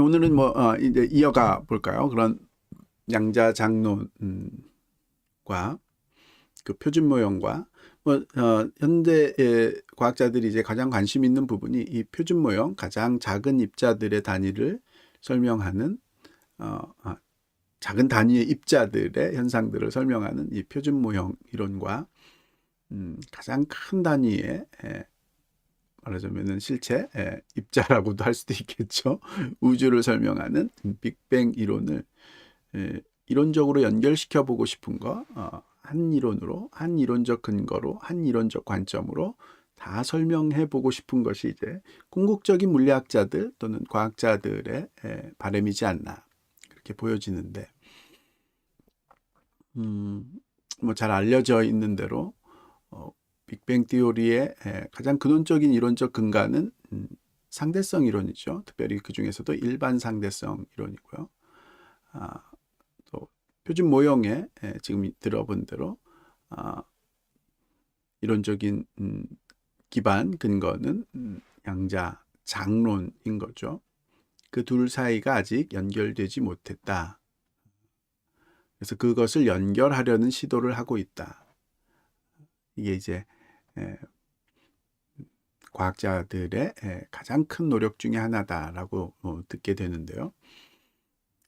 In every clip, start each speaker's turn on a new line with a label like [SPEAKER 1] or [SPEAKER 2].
[SPEAKER 1] 오늘은 뭐 어, 이제 이어가 볼까요? 그런 양자 장론과 그 표준 모형과 뭐 어, 현대 의 과학자들이 이제 가장 관심 있는 부분이 이 표준 모형 가장 작은 입자들의 단위를 설명하는 어, 아, 작은 단위의 입자들의 현상들을 설명하는 이 표준 모형 이론과 음, 가장 큰 단위의 에, 말하자면은 실체 에, 입자라고도 할 수도 있겠죠. 우주를 설명하는 빅뱅 이론을 에, 이론적으로 연결시켜 보고 싶은 거, 어, 한 이론으로, 한 이론적 근거로, 한 이론적 관점으로 다 설명해 보고 싶은 것이 이제 궁극적인 물리학자들 또는 과학자들의 에, 바람이지 않나 그렇게 보여지는데, 음, 뭐 잘 알려져 있는 대로 어, 빅뱅 티오리의 에, 가장 근원적인 이론적 근간은 음, 상대성 이론이죠. 특별히 그 중에서도 일반 상대성 이론이고요. 아, 또 표준 모형에 에, 지금 들어본 대로 아, 이론적인 음, 기반 근거는 음, 양자 장론인 거죠. 그 둘 사이가 아직 연결되지 못했다. 그래서 그것을 연결하려는 시도를 하고 있다. 이게 이제 에, 과학자들의 에, 가장 큰 노력 중에 하나다라고 어, 듣게 되는데요.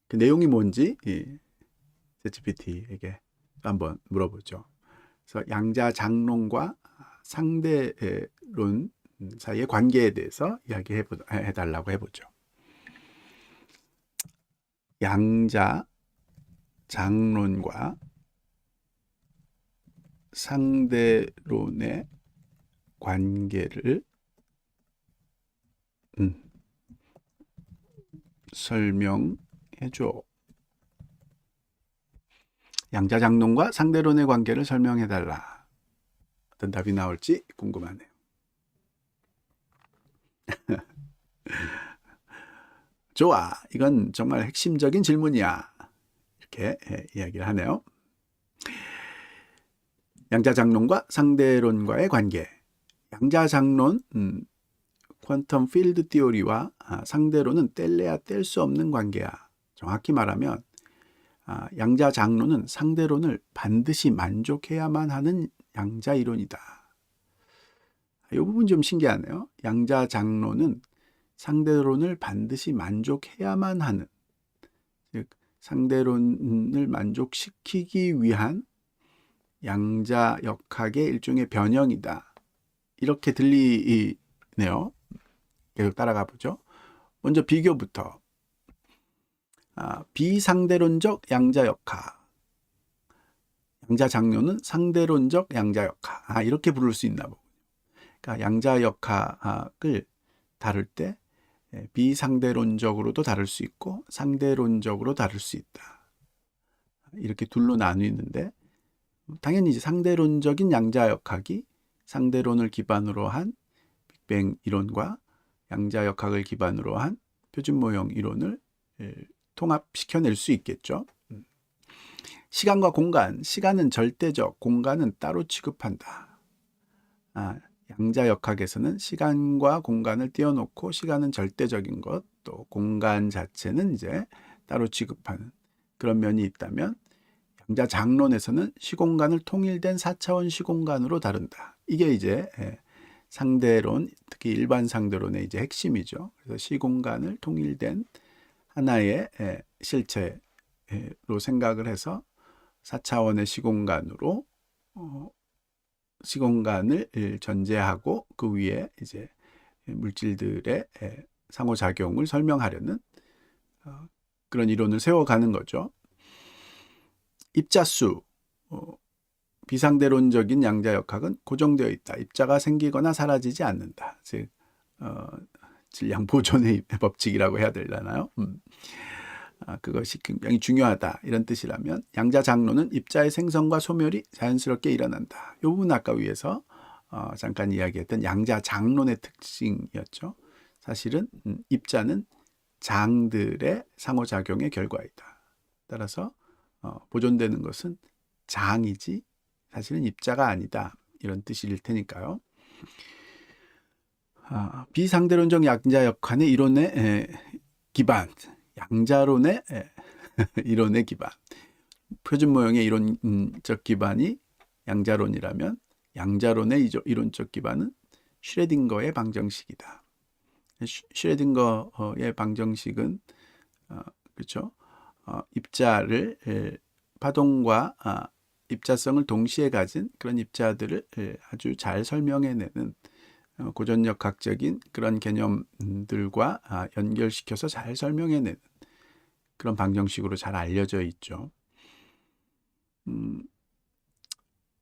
[SPEAKER 1] 그 내용이 뭔지 이 ChatGPT에게 한번 물어보죠. 그래서 양자 장론과 상대론 사이의 관계에 대해서 이야기해 달라고 해보죠. 양자 장론과 상대론의 관계를 음, 설명해 줘. 양자장론과 상대론의 관계를 설명해 달라. 어떤 답이 나올지 궁금하네요. 좋아. 이건 정말 핵심적인 질문이야. 이렇게 예, 이야기를 하네요. 양자장론과 상대론과의 관계. 양자장론, 음, 퀀텀 필드 티오리와 아, 상대론은 뗄래야 뗄 수 없는 관계야. 정확히 말하면 아, 양자장론은 상대론을 반드시 만족해야만 하는 양자 이론이다. 이 부분 좀 신기하네요. 양자장론은 상대론을 반드시 만족해야만 하는 즉 상대론을 만족시키기 위한 양자 역학의 일종의 변형이다. 이렇게 들리네요. 계속 따라가 보죠. 먼저 비교부터. 아, 비상대론적 양자 역학. 양자 장료는 상대론적 양자 역학. 아, 이렇게 부를 수 있나 보군요. 그러니까 양자 역학을 다룰 때 예, 비상대론적으로도 다룰 수 있고 상대론적으로 다룰 수 있다. 이렇게 둘로 나뉘는데 당연히 이제 상대론적인 양자역학이 상대론을 기반으로 한 빅뱅 이론과 양자역학을 기반으로 한 표준 모형 이론을 통합시켜낼 수 있겠죠. 음. 시간과 공간, 시간은 절대적, 공간은 따로 취급한다. 아, 양자역학에서는 시간과 공간을 띄워놓고 시간은 절대적인 것, 또 공간 자체는 이제 따로 취급하는 그런 면이 있다면 양자 장론에서는 시공간을 통일된 4차원 시공간으로 다룬다. 이게 이제 예, 상대론, 특히 일반 상대론의 이제 핵심이죠. 그래서 시공간을 통일된 하나의 예, 실체로 생각을 해서 4차원의 시공간으로 어, 시공간을 전제하고 그 위에 이제 물질들의 예, 상호작용을 설명하려는 어, 그런 이론을 세워가는 거죠. 입자수, 어, 비상대론적인 양자 역학은 고정되어 있다. 입자가 생기거나 사라지지 않는다. 즉, 어, 질량 보존의 법칙이라고 해야 되려나요? 음. 아, 그것이 굉장히 중요하다. 이런 뜻이라면 양자 장로는 입자의 생성과 소멸이 자연스럽게 일어난다. 이 부분 아까 위에서 어, 잠깐 이야기했던 양자 장론의 특징이었죠. 사실은 음, 입자는 장들의 상호작용의 결과이다. 따라서 어, 보존되는 것은 장이지 사실은 입자가 아니다. 이런 뜻일 테니까요. 아, 비상대론적 양자 역한의 이론의 에, 기반, 양자론의 예, 이론의 기반. 표준 모형의 이론적 기반이 양자론이라면 양자론의 이론적 기반은 슈레딩거의 방정식이다. 슈- 슈레딩거의 방정식은 어, 그렇죠. 어, 입자를 에, 파동과 아, 입자성을 동시에 가진 그런 입자들을 에, 아주 잘 설명해내는 어, 고전역학적인 그런 개념들과 아, 연결시켜서 잘 설명해내는 그런 방정식으로 잘 알려져 있죠. 음,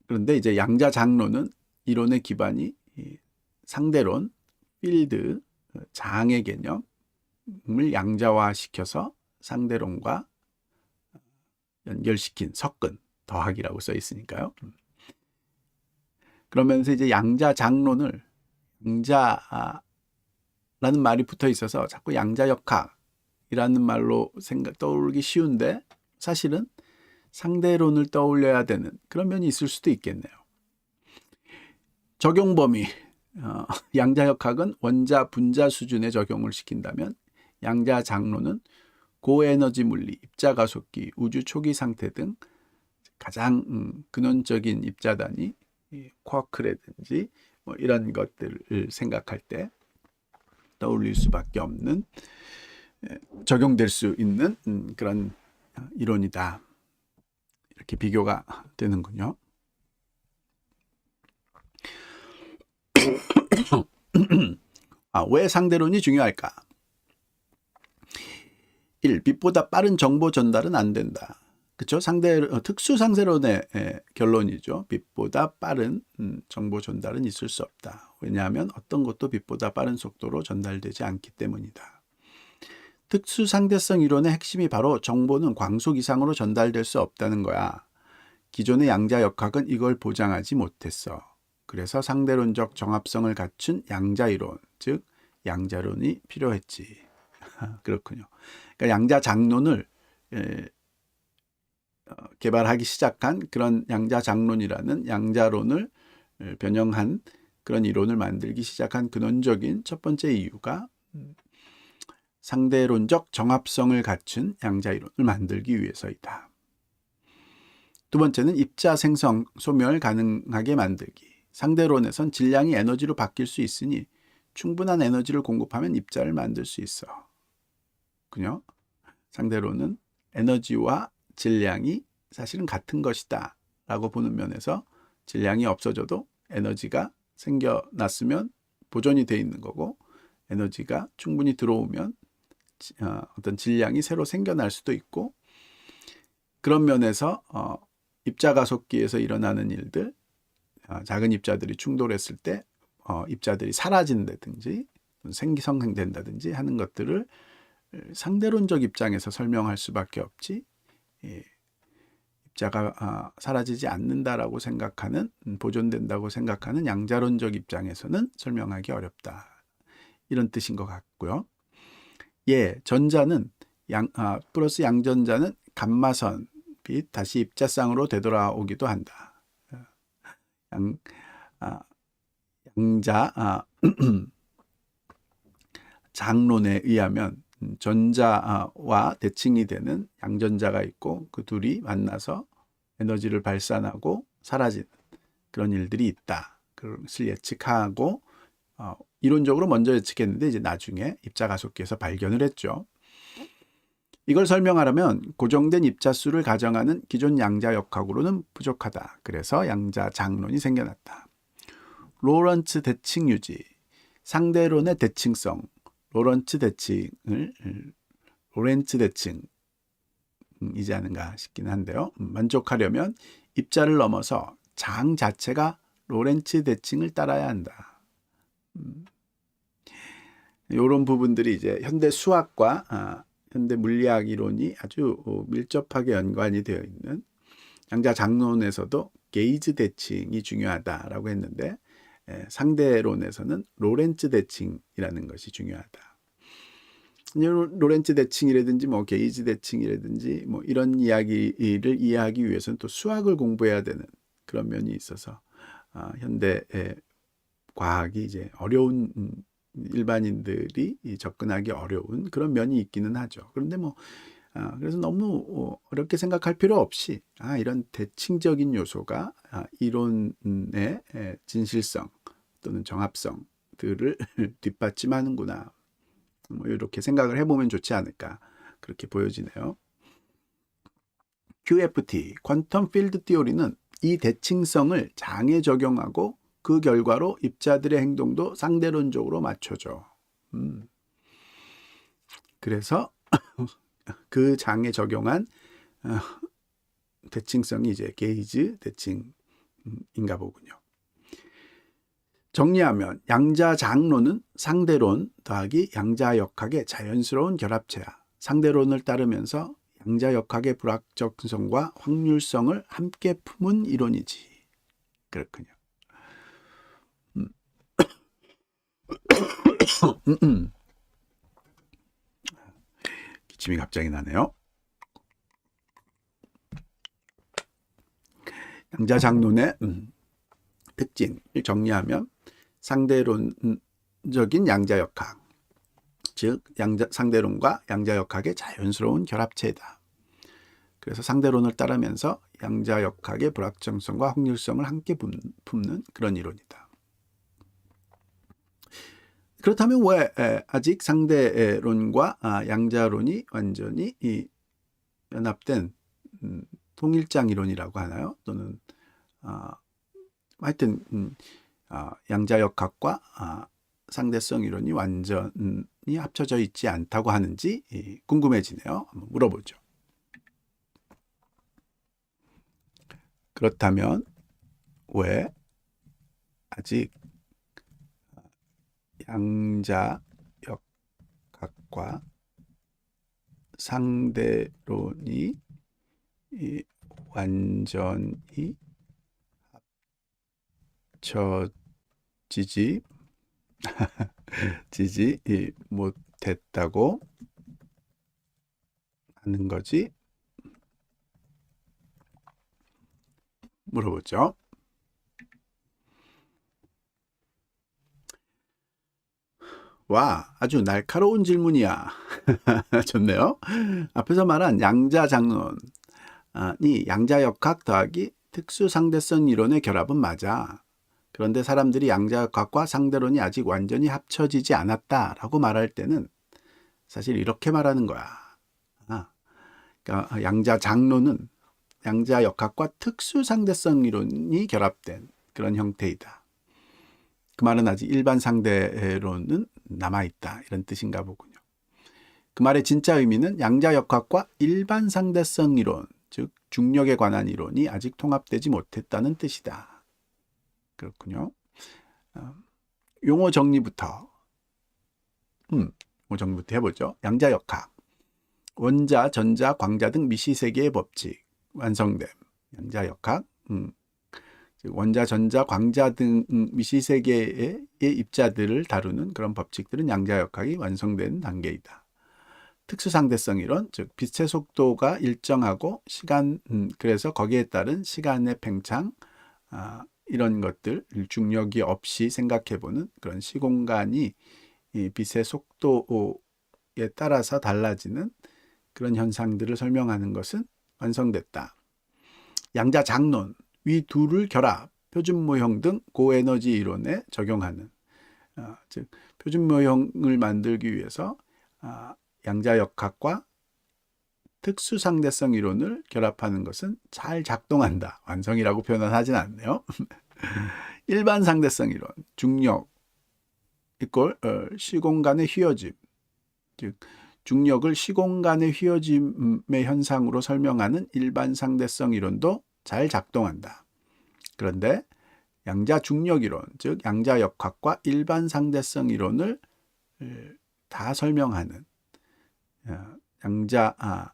[SPEAKER 1] 그런데 이제 양자 장로는 이론의 기반이 이 상대론, 필드, 어, 장의 개념을 양자화시켜서 상대론과 연결시킨 섞은 더하기라고 써 있으니까요. 음. 그러면서 이제 양자 장론을 양자라는 말이 붙어 있어서 자꾸 양자 역학이라는 말로 생각 떠오르기 쉬운데 사실은 상대론을 떠올려야 되는 그런 면이 있을 수도 있겠네요. 적용 범위 어, 양자 역학은 원자 분자 수준에 적용을 시킨다면 양자 장로는 고에너지 물리, 입자 가속기, 우주 초기 상태 등 가장 음, 근원적인 입자단위 이 쿼크라든지 뭐 이런 것들을 생각할 때 떠올릴 수밖에 없는 에, 적용될 수 있는 음, 그런 이론이다. 이렇게 비교가 되는군요. 아, 왜 상대론이 중요할까? 1. 빛보다 빠른 정보 전달은 안 된다. 그렇죠? 상대 어, 특수 상대론의 에, 결론이죠. 빛보다 빠른 음, 정보 전달은 있을 수 없다. 왜냐하면 어떤 것도 빛보다 빠른 속도로 전달되지 않기 때문이다. 특수 상대성 이론의 핵심이 바로 정보는 광속 이상으로 전달될 수 없다는 거야. 기존의 양자 역학은 이걸 보장하지 못했어. 그래서 상대론적 정합성을 갖춘 양자 이론, 즉 양자론이 필요했지. 그렇군요. 그러니까 양자 장론을 에, 어, 개발하기 시작한 그런 양자 장론이라는 양자론을 에, 변형한 그런 이론을 만들기 시작한 근원적인 첫 번째 이유가 음, 상대론적 정합성을 갖춘 양자 이론을 만들기 위해서이다. 두 번째는 입자 생성, 소멸 가능하게 만들기. 상대론에선 질량이 에너지로 바뀔 수 있으니 충분한 에너지를 공급하면 입자를 만들 수 있어. 그요? 상대로는 에너지와 질량이 사실은 같은 것이다 라고 보는 면에서 질량이 없어져도 에너지가 생겨났으면 보존이 돼 있는 거고 에너지가 충분히 들어오면 지- 어, 어떤 질량이 새로 생겨날 수도 있고 그런 면에서 어, 입자 가속기에서 일어나는 일들 어, 작은 입자들이 충돌했을 때 어, 입자들이 사라진다든지 생기성생된다든지 하는 것들을 상대론적 입장에서 설명할 수밖에 없지 예, 입자가 아, 사라지지 않는다라고 생각하는 음, 보존된다고 생각하는 양자론적 입장에서는 설명하기 어렵다 이런 뜻인 것 같고요. 예, 전자는 양 아, 플러스 양전자는 감마선 빛 다시 입자쌍으로 되돌아오기도 한다. 양 아, 양자 아, 장론에 의하면 음, 전자와 대칭이 되는 양전자가 있고 그 둘이 만나서 에너지를 발산하고 사라지는 그런 일들이 있다. 그것을 예측하고 어, 이론적으로 먼저 예측했는데 이제 나중에 입자 가속기에서 발견을 했죠. 이걸 설명하려면 고정된 입자 수를 가정하는 기존 양자 역학으로는 부족하다. 그래서 양자 장론이 생겨났다. 로런츠 대칭 유지, 상대론의 대칭성, 로런츠 대칭을 로렌츠 대칭이지 않은가 싶긴 한데요. 음, 만족하려면 입자를 넘어서 장 자체가 로렌츠 대칭을 따라야 한다. 이런 부분들이 이제 현대 수학과 아, 현대 물리학 이론이 아주 어, 밀접하게 연관이 되어 있는 양자 장론에서도 게이즈 대칭이 중요하다라고 했는데 에, 상대론에서는 로렌츠 대칭이라는 것이 중요하다. 로렌츠 대칭이라든지 뭐 게이지 대칭이라든지 뭐 이런 이야기를 이해하기 위해서는 또 수학을 공부해야 되는 그런 면이 있어서 아, 현대 과학이 이제 어려운 음, 일반인들이 이 접근하기 어려운 그런 면이 있기는 하죠. 그런데 뭐 아, 그래서 너무 어, 어렵게 생각할 필요 없이 아, 이런 대칭적인 요소가 아, 이론의 에, 진실성 또는 정합성들을 뒷받침하는구나. 뭐 이렇게 생각을 해보면 좋지 않을까 그렇게 보여지네요. QFT 퀀텀 필드 티오리는 이 대칭성을 장에 적용하고 그 결과로 입자들의 행동도 상대론적으로 맞춰져. 음. 그래서 그 장에 적용한 어, 대칭성이 이제 게이즈 대칭인가 보군요. 정리하면 양자 장론은 상대론 더하기 양자 역학의 자연스러운 결합체야. 상대론을 따르면서 양자 역학의 불확정성과 확률성을 함께 품은 이론이지. 그렇군요. 음. 기침이 갑자기 나네요. 양자 장론의 음, 특징을 정리하면 상대론적인 양자역학, 즉 양자, 상대론과 양자역학의 자연스러운 결합체다. 그래서 상대론을 따르면서 양자역학의 불확정성과 확률성을 함께 품는 그런 이론이다. 그렇다면 왜 아직 상대론과 아, 양자론이 완전히 연합된 음, 통일장 이론이라고 하나요? 또는 아, 하여튼 음, 아, 양자역학과 상대성 이론이 완전히 합쳐져 있지 않다고 하는지 궁금해지네요. 한번 물어보죠. 그렇다면 왜 아직 양자역학과 상대론이 완전히 합쳐지지 지지 못했다고 하는 거지 물어보죠. 와, 아주 날카로운 질문이야. 좋네요. 앞에서 말한 양자장론이 양자역학 더하기 특수상대성 이론의 결합은 맞아. 그런데 사람들이 양자역학과 상대론이 아직 완전히 합쳐지지 않았다라고 말할 때는 사실 이렇게 말하는 거야. 아, 그러니까 양자 장론은 양자 역학과 특수 상대성 이론이 결합된 그런 형태이다. 그 말은 아직 일반 상대론은 남아있다. 이런 뜻인가 보군요. 그 말의 진짜 의미는 양자 역학과 일반 상대성 이론, 즉 중력에 관한 이론이 아직 통합되지 못했다는 뜻이다. 그렇군요. 어, 용어 정리부터 음, 용어 정리부터 해보죠. 양자역학 원자, 전자, 광자 등 미시세계의 법칙 완성됨. 양자역학 음, 원자, 전자, 광자 등 미시세계의 입자들을 다루는 그런 법칙들은 양자역학이 완성된 단계이다. 특수상대성 이론, 즉 빛의 속도가 일정하고 시간, 음, 그래서 거기에 따른 시간의 팽창, 아, 이런 것들 중력이 없이 생각해보는 그런 시공간이 이 빛의 속도에 따라서 달라지는 그런 현상들을 설명하는 것은 완성됐다. 양자 장론, 위 둘을 결합, 표준 모형 등 고에너지 이론에 적용하는 어, 즉 표준 모형을 만들기 위해서 어, 양자 역학과 특수 상대성 이론을 결합하는 것은 잘 작동한다. 완성이라고 표현은 하진 않네요. 일반 상대성 이론, 중력 이꼴 어, 시공간의 휘어짐, 즉 중력을 시공간의 휘어짐의 현상으로 설명하는 일반 상대성 이론도 잘 작동한다. 그런데 양자 중력 이론, 즉 양자 역학과 일반 상대성 이론을 다 설명하는 어, 양자 아,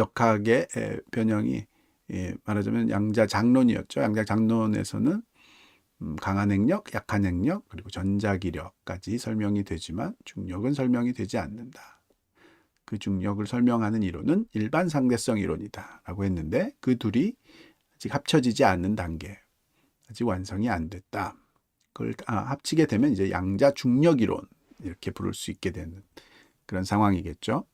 [SPEAKER 1] 역학의 변형이 예, 말하자면 양자 장론이었죠. 양자 장론에서는 음, 강한 핵력, 약한 핵력, 그리고 전자기력까지 설명이 되지만 중력은 설명이 되지 않는다. 그 중력을 설명하는 이론은 일반 상대성 이론이다. 라고 했는데 그 둘이 아직 합쳐지지 않는 단계, 아직 완성이 안 됐다. 그걸 아, 합치게 되면 이제 양자 중력 이론 이렇게 부를 수 있게 되는 그런 상황이겠죠.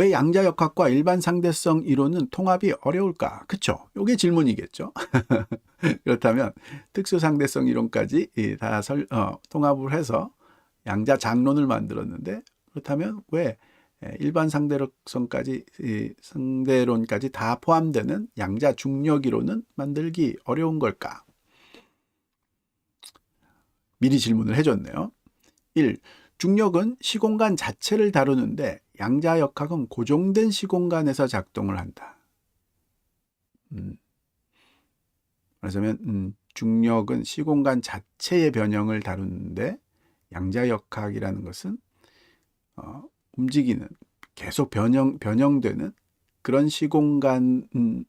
[SPEAKER 1] 왜 양자역학과 일반 상대성 이론은 통합이 어려울까? 그쵸? 요게 질문이겠죠. 그렇다면 특수 상대성 이론까지 이다 설, 어, 통합을 해서 양자 장론을 만들었는데 그렇다면 왜 예, 일반 상대성까지 이 상대론까지 다 포함되는 양자 중력 이론은 만들기 어려운 걸까? 미리 질문을 해줬네요. 1. 중력은 시공간 자체를 다루는데 양자역학은 고정된 시공간에서 작동을 한다. 음. 그러자면 음, 중력은 시공간 자체의 변형을 다루는데 양자역학이라는 것은 어, 움직이는 계속 변형 변형되는 그런 시공간을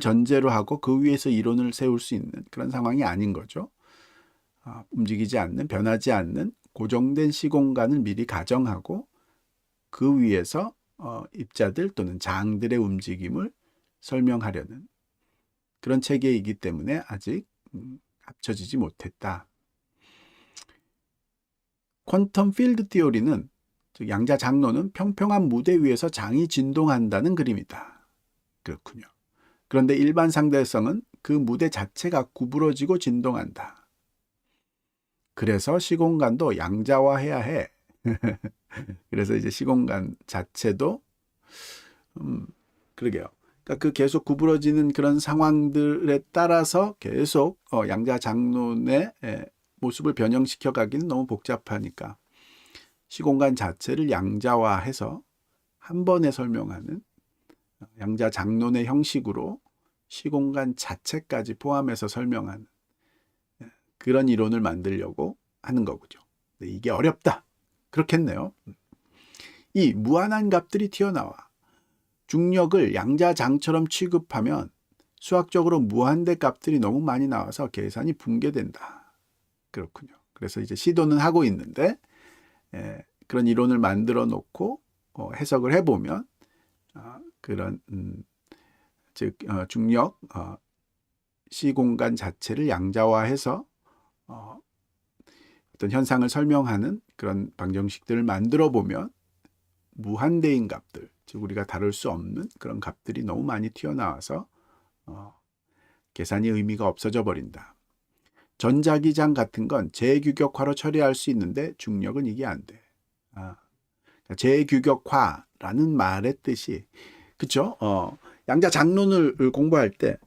[SPEAKER 1] 전제로 하고 그 위에서 이론을 세울 수 있는 그런 상황이 아닌 거죠. 어, 움직이지 않는 변하지 않는 고정된 시공간을 미리 가정하고 그 위에서 어, 입자들 또는 장들의 움직임을 설명하려는 그런 체계이기 때문에 아직 음, 합쳐지지 못했다. 퀀텀 필드 티오리는 즉 양자 장로는 평평한 무대 위에서 장이 진동한다는 그림이다. 그렇군요. 그런데 일반 상대성은 그 무대 자체가 구부러지고 진동한다. 그래서 시공간도 양자화해야 해. 그래서 이제 시공간 자체도 음 그러게요. 그러니까 그 계속 구부러지는 그런 상황들에 따라서 계속 어, 양자 장론의 에, 모습을 변형시켜 가기는 너무 복잡하니까 시공간 자체를 양자화해서 한 번에 설명하는 양자 장론의 형식으로 시공간 자체까지 포함해서 설명하는 그런 이론을 만들려고 하는 거죠. 이게 어렵다. 그렇겠네요. 이 무한한 값들이 튀어나와 중력을 양자장처럼 취급하면 수학적으로 무한대 값들이 너무 많이 나와서 계산이 붕괴된다. 그렇군요. 그래서 이제 시도는 하고 있는데 예, 그런 이론을 만들어 놓고 어, 해석을 해보면 어, 그런 음, 즉 어, 중력 어, 시공간 자체를 양자화해서 어, 어떤 현상을 설명하는 그런 방정식들을 만들어 보면 무한대인 값들, 즉 우리가 다룰 수 없는 그런 값들이 너무 많이 튀어나와서 어, 계산이 의미가 없어져 버린다. 전자기장 같은 건 재규격화로 처리할 수 있는데 중력은 이게 안 돼. 아, 그러니까 재규격화라는 말의 뜻이 그쵸? 어, 양자 장론을 공부할 때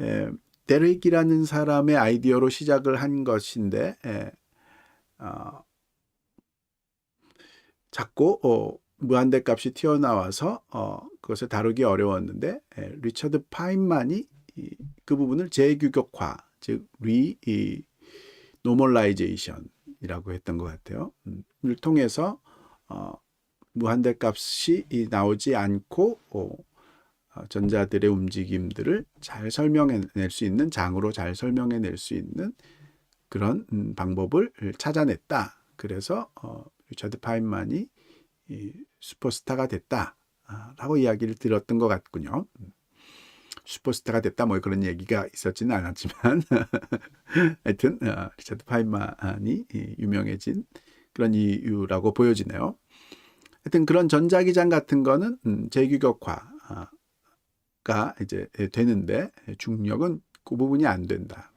[SPEAKER 1] 에, 데렉이라는 사람의 아이디어로 시작을 한 것인데 에, 어, 자꾸 어, 무한대 값이 튀어나와서 어, 그것을 다루기 어려웠는데 에, 리처드 파인만이 이, 그 부분을 재규격화 즉 리, 이, 노멀라이제이션이라고 했던 것 같아요. 음, 을 통해서 어, 무한대 값이 나오지 않고 어, 어, 전자들의 움직임들을 잘 설명해낼 수 있는 장으로 잘 설명해낼 수 있는 그런 음, 방법을 찾아냈다. 그래서 어, 리처드 파인만이 이 슈퍼스타가 됐다라고 이야기를 들었던 것 같군요. 음. 슈퍼스타가 됐다 뭐 그런 얘기가 있었지는 않았지만 하여튼 어, 리처드 파인만이 유명해진 그런 이유라고 보여지네요. 하여튼 그런 전자기장 같은 거는 음, 재규격화가 이제 되는데 중력은 그 부분이 안 된다.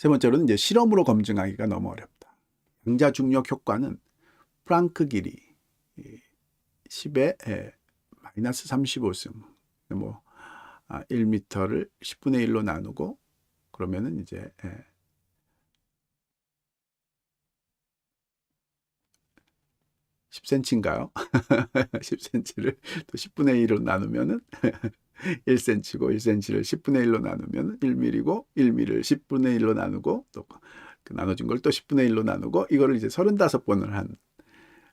[SPEAKER 1] 세 번째로는 이제 실험으로 검증하기가 너무 어렵다. 양자 중력 효과는 프랑크 길이 10의 마이너스 35승 뭐 1m를 아, 10분의 1로 나누고 그러면은 이제 10cm인가요? 10cm를 또 10분의 1로 나누면은 1cm고 1cm를 10분의 1로 나누면 1mm고 1mm를 10분의 1로 나누고 또그 나눠진 걸또 10분의 1로 나누고 이거를 이제 35번을 한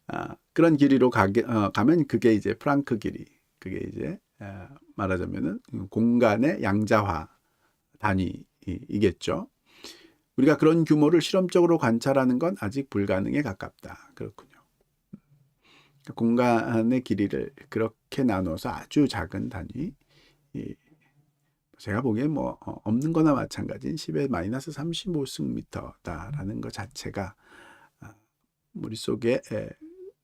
[SPEAKER 1] 아, 그런 길이로 가게, 어, 가면 그게 이제 프랑크 길이 그게 이제 어, 말하자면은 공간의 양자화 단위이겠죠. 우리가 그런 규모를 실험적으로 관찰하는 건 아직 불가능에 가깝다. 그렇군요. 공간의 길이를 그렇게 나눠서 아주 작은 단위 제가 보기엔 뭐 어, 없는 거나 마찬가지인 10의 마이너스 35승미터다라는 것 자체가 아, 머릿속에 에,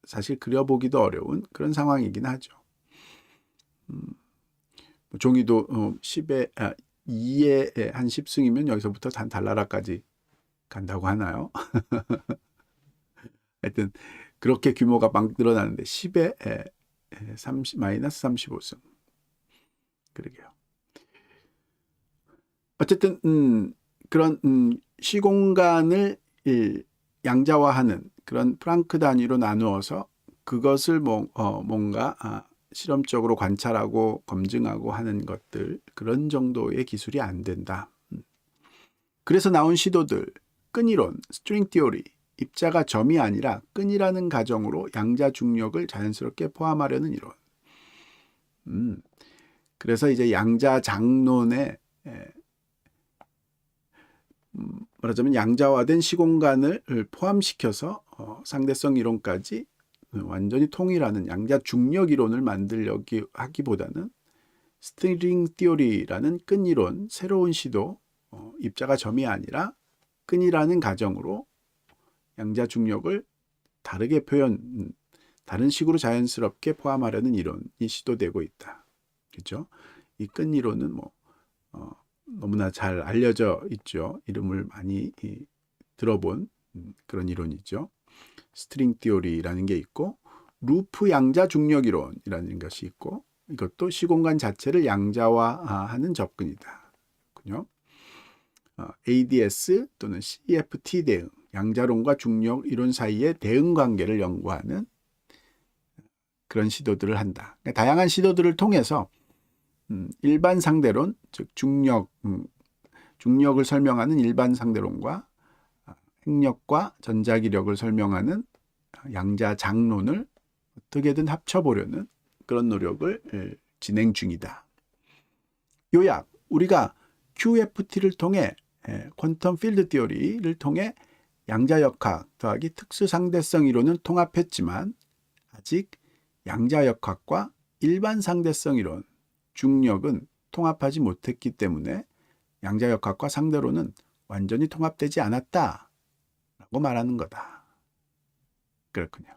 [SPEAKER 1] 사실 그려보기도 어려운 그런 상황이긴 하죠. 음, 뭐 종이도 어, 10에 아, 2에 한 10승이면 여기서부터 단 달나라까지 간다고 하나요? 하여튼 그렇게 규모가 막 늘어나는데 10에 30 마이너스 35승. 그러게요. 어쨌든 음, 그런 음, 시공간을 일, 양자화하는 그런 프랑크 단위로 나누어서 그것을 뭐, 어, 뭔가 아, 실험적으로 관찰하고 검증하고 하는 것들 그런 정도의 기술이 안 된다. 음. 그래서 나온 시도들 끈이론, 스트링 티오리, 입자가 점이 아니라 끈이라는 가정으로 양자 중력을 자연스럽게 포함하려는 이론. 음. 그래서 이제 양자 장론에 에, 음, 말하자면 양자화된 시공간을 포함시켜서 어, 상대성 이론까지 완전히 통일하는 양자 중력 이론을 만들려기 하기보다는 스트링 티오리라는 끈 이론 새로운 시도 어, 입자가 점이 아니라 끈이라는 가정으로 양자 중력을 다르게 표현 음, 다른 식으로 자연스럽게 포함하려는 이론이 시도되고 있다. 그렇죠? 이 끈 이론은 뭐 어, 너무나 잘 알려져 있죠. 이름을 많이 이, 들어본 음, 그런 이론이죠. 스트링 티오리라는 게 있고 루프 양자 중력 이론이라는 것이 있고 이것도 시공간 자체를 양자화하는 접근이다. 그렇군요. 어, ADS 또는 CFT 대응, 양자론과 중력 이론 사이의 대응 관계를 연구하는 그런 시도들을 한다. 그러니까 다양한 시도들을 통해서 음, 일반 상대론, 즉 중력, 음, 중력을 설명하는 일반 상대론과 아, 핵력과 전자기력을 설명하는 양자 장론을 어떻게든 합쳐보려는 그런 노력을 예, 진행 중이다. 요약, 우리가 QFT를 통해 예, 퀀텀 필드 티어리를 통해 양자역학 더하기 특수상대성 이론을 통합했지만 아직 양자역학과 일반 상대성 이론, 중력은 통합하지 못했기 때문에 양자역학과 상대로는 완전히 통합되지 않았다 라고 말하는 거다. 그렇군요.